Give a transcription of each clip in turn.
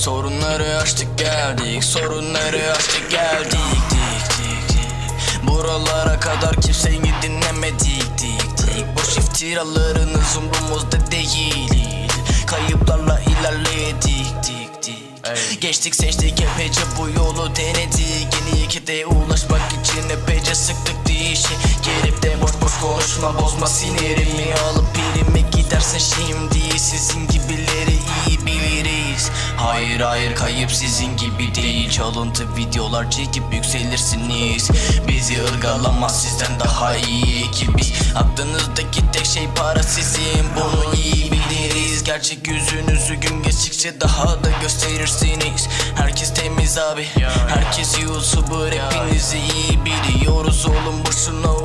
Sorunları açtık geldik Sorunları açtık geldik dik, dik, dik. Buralara kadar kimseyi dinlemedik dik, dik. Boş iftiralarınız umrumuzda değil Kayıplarla ilerledik dik, dik. Geçtik seçtik epeyce bu yolu denedik Yeni ikide ulaşmak için epeyce sıktık dişi Gelip de boş boş konuşma bozma sinirimi Alıp birimi gidersin şimdi Sizin gibileri Hayır hayır kayıp sizin gibi değil. Çalıntı videolar çekip yükselirsiniz. Bizi ırgalamaz sizden daha iyi ki biz Aklınızdaki tek şey para sizin. Bunu iyi biliriz. Gerçek yüzünüzü gün geçtikçe daha da gösterirsiniz. Herkes temiz abi. Herkes YouTuber. Hepinizi iyi biliyoruz Oğlum. Boşuna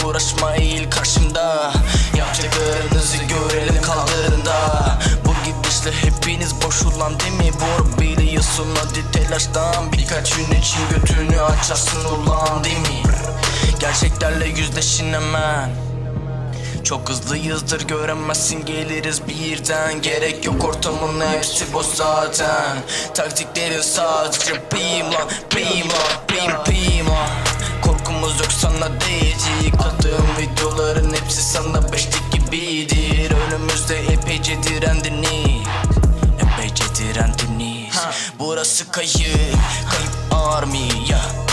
hadi telaştan Birkaç gün için götünü açarsın ulan değil mi? Gerçeklerle yüzleşin hemen. Çok hızlıyızdır göremezsin geliriz birden. Gerek yok ortamın hepsi boş zaten. Taktiklerin sadece lan pim pim lan Korkumuz yok sana değecek. Attığım videoların hepsi sana beşlik gibidir. Önümüzde epeyce Burası kayıp, kayıp army yeah.